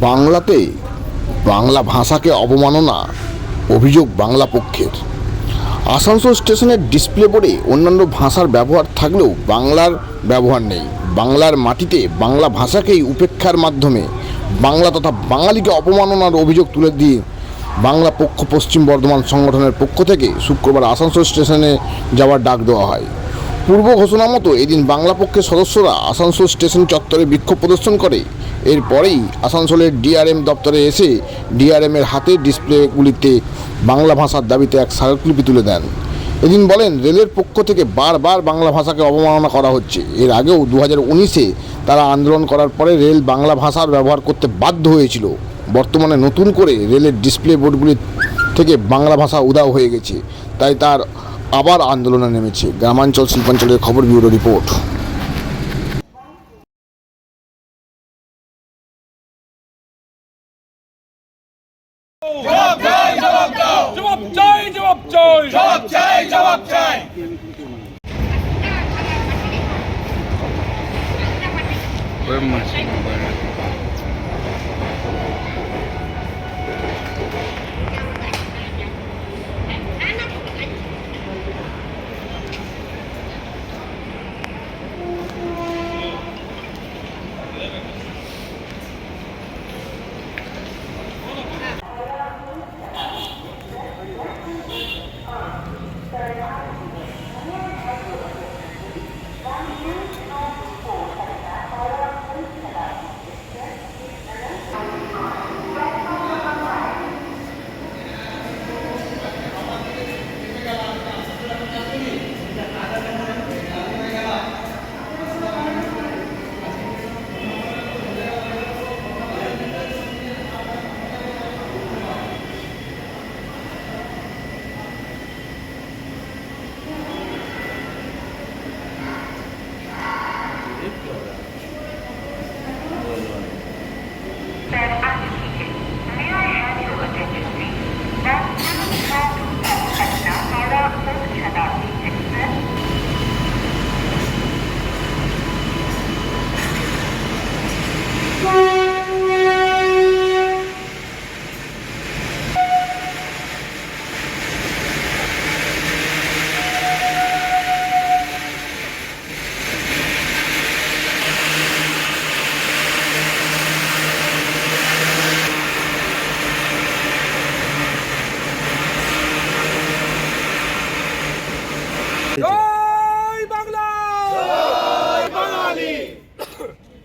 বাংলাতে বাংলা ভাষাকে অবমাননা অভিযোগ বাংলা পক্ষের। আসানসোল স্টেশনের ডিসপ্লে বোর্ডে অন্যান্য ভাষার ব্যবহার থাকলেও বাংলার ব্যবহার নেই। বাংলার মাটিতে বাংলা ভাষাকেই উপেক্ষার মাধ্যমে বাংলা তথা বাঙালিকে অপমাননার অভিযোগ তুলে দিয়ে বাংলা পক্ষ পশ্চিম বর্ধমান সংগঠনের পক্ষ থেকে শুক্রবার আসানসোল স্টেশনে যাওয়ার ডাক দেওয়া হয়। পূর্ব ঘোষণা মতো এদিন বাংলা পক্ষের সদস্যরা আসানসোল স্টেশন চত্বরে বিক্ষোভ প্রদর্শন করে। এরপরেই আসানসোলের ডিআরএম দপ্তরে এসে ডিআরএম এর হাতে ডিসপ্লেগুলিতে বাংলা ভাষার দাবিতে এক স্মারকলিপি তুলে দেন। এদিন বলেন, রেলের পক্ষ থেকে বারবার বাংলা ভাষাকে অবমাননা করা হচ্ছে। এর আগেও দু হাজার উনিশে তারা আন্দোলন করার পরে রেল বাংলা ভাষার ব্যবহার করতে বাধ্য হয়েছিল। বর্তমানে নতুন করে রেলের ডিসপ্লে বোর্ডগুলি থেকে বাংলা ভাষা উদাও হয়ে গেছে। তাই তার আবার আন্দোলনে নেমেছে গ্রামাঞ্চল শিল্পাঞ্চলের খবর ব্যুরো রিপোর্ট জবাব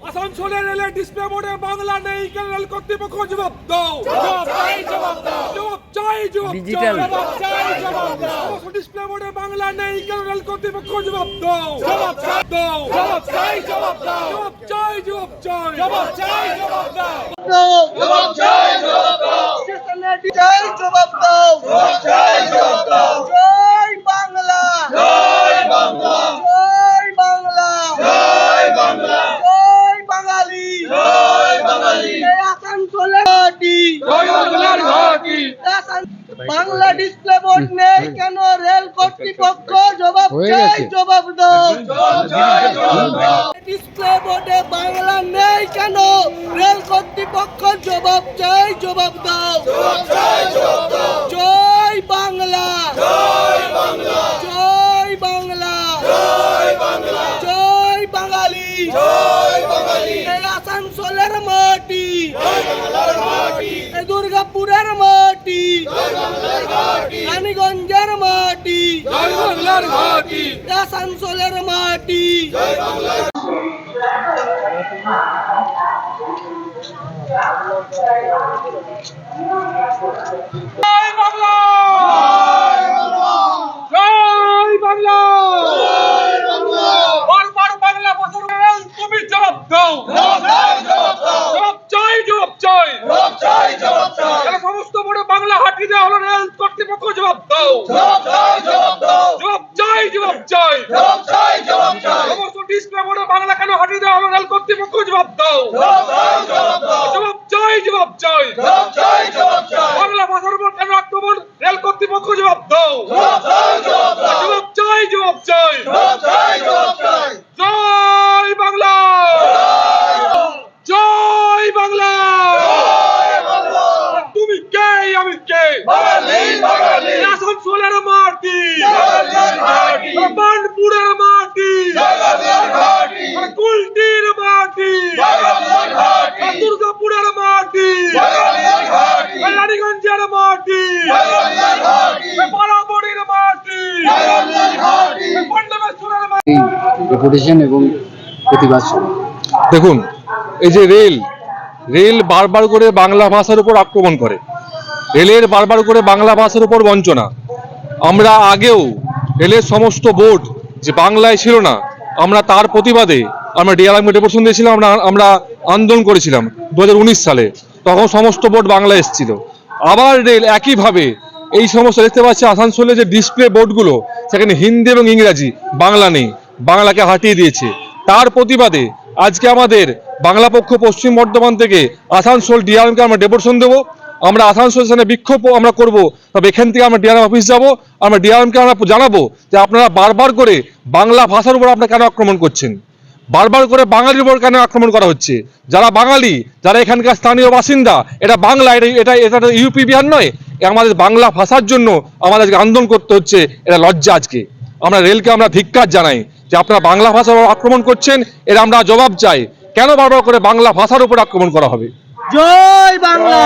আসানসোলের রেলের ডিসপ্লে বোর্ডে বাংলা নেই কেন রেল কর্তৃপক্ষ জবাব দাও? জবাব চাই জবাব দাও। জবাব চাই জবাব Digital. জবাব চাই জবাব দাও। ডিসপ্লে বোর্ডে বাংলা নেই কেন রেল কর্তৃপক্ষ জবাব দাও? জবাব চাই দাও। জবাব চাই জবাব দাও। জবাব চাই জবাব চাই। জবাব চাই জবাব দাও। জবাব চাই জবাব দাও স্টেশনের জয় জবাব দাও জবাব চাই জবাব দাও জয় বাংলা জয় বাংলা জয় বাংলা জয় বাংলা জয় বাঙালি জয় বাঙালি এই আসানসোলের ঘাঁটি জয় বাংলার ঘাঁটি আসান- বাংলা ডিসপ্লে বোর্ড নেই কেন? রেল কর্তৃপক্ষ জবাব চাই জবাব দাও। জবাব চাই জবাব দাও ডিসপ্লে বোর্ডে বাংলা নেই কেন? রেল কর্তৃপক্ষ জবাব চাই জবাব দাও। জবাব চাই জবাব দাও। জয় বাংলা। জয় বাংলা। জয় বাংলা। জয় বাংলা। জয় বাঙালি। জয় বাঙালি। আসানসোলের মাটি। জয় বাংলার ঘাঁটি এই দুর্গাপুরের মাটি। ঘাঁটি। রানীগঞ্জের মাটি। ঘাঁটি আসানসোলের মাটি জয় বাংলার জয় বাংলা জয় বাংলা বারবার বাংলা ভাষার রেল তুমি জবাব দাও জবাব চাই জবাব দাও জবাব চাই জবাব চাই জবাব চাই জবাব চাই সমস্ত বড় বাংলা হাঁটি দেওয়া হলো রেল কর্তৃপক্ষ জবাব দাও। জবাব চাই জবাব দাও। জবাব চাই জবাব চাই। জবাব চাই জবাব চাই। সমস্ত ডিসপ্লে বোর্ডে বাংলা কেন হাঁটি দেওয়া হলো রেল কর্তৃপক্ষ জবাব দাও জবাব চাই জবাব দাও জবাব চাই জবাব চাই জবাব চাই জবাব চাই বাংলা ভাষার উপর কেন আক্রমণ রেল কর্তৃপক্ষ জবাব দাও জবাব চাই জবাব দাও জবাব চাই জবাব চাই জবাব চাই জবাব চাই জয় বাংলা জয় ঘাটি বাংলার ঘাটি এ বরাবরের মাটি বাংলার ঘাটি এ পণ্ডবেশ্বরের মাটি এই ডেপুটেশন এবং প্রতিবাদ দেখুন, এই যে রেল রেল বারবার করে বাংলা ভাষার উপর আক্রমণ করে। রেলের বারবার করে বাংলা ভাষার উপর বঞ্চনা। আমরা আগেও রেলের সমস্ত বোর্ড যে বাংলায় ছিল না, আমরা তার প্রতিবাদে আমরা ডিআরএম ডেপুটেশন দিয়েছিলাম, আমরা আমরা আন্দোলন করেছিলাম দু হাজার উনিশ সালে। তখন সমস্ত বোর্ড বাংলায় এসেছিল। আবার রেল একইভাবে এই সমস্ত দেখতে পাচ্ছি আসানসোলে যে ডিসপ্লে বোর্ডগুলো সেখানে হিন্দি এবং ইংরাজি, বাংলা নেই। বাংলাকে হাঁটিয়ে দিয়েছে। তার প্রতিবাদে আজকে আমাদের বাংলা পক্ষ পশ্চিম বর্ধমান থেকে আসানসোল ডিআরএমকে আমরা ডেপুটেশন দেবো। আমরা আসানসোল স্থানে বিক্ষোভ আমরা করব। তবে এখান থেকে আমরা ডিআরএম অফিস যাব। আমরা ডিআরএমকে আমরা জানাব যে আপনারা বারবার করে বাংলা ভাষার উপর আপনারা কেন আক্রমণ করছেন? বারবার করে বাঙালির উপর কেন আক্রমণ করা হচ্ছে? যারা বাঙালি, যারা এখানকার স্থানীয় বাসিন্দা, এটা বাংলা, এটা এটা এটা ইউপি, বিহার নয়। আমাদের বাংলা ভাষার জন্য আমাদের আন্দোলন করতে হচ্ছে। এটা লজ্জা আজকে। আমরা রেলকে আমরা ধিক্কার জানাই। যে আপনারা বাংলা ভাষার আক্রমণ করছেন এর আমরা জবাব চাই। কেন বারবার করে বাংলা ভাষার উপর আক্রমণ করা হবে? জয় বাংলা!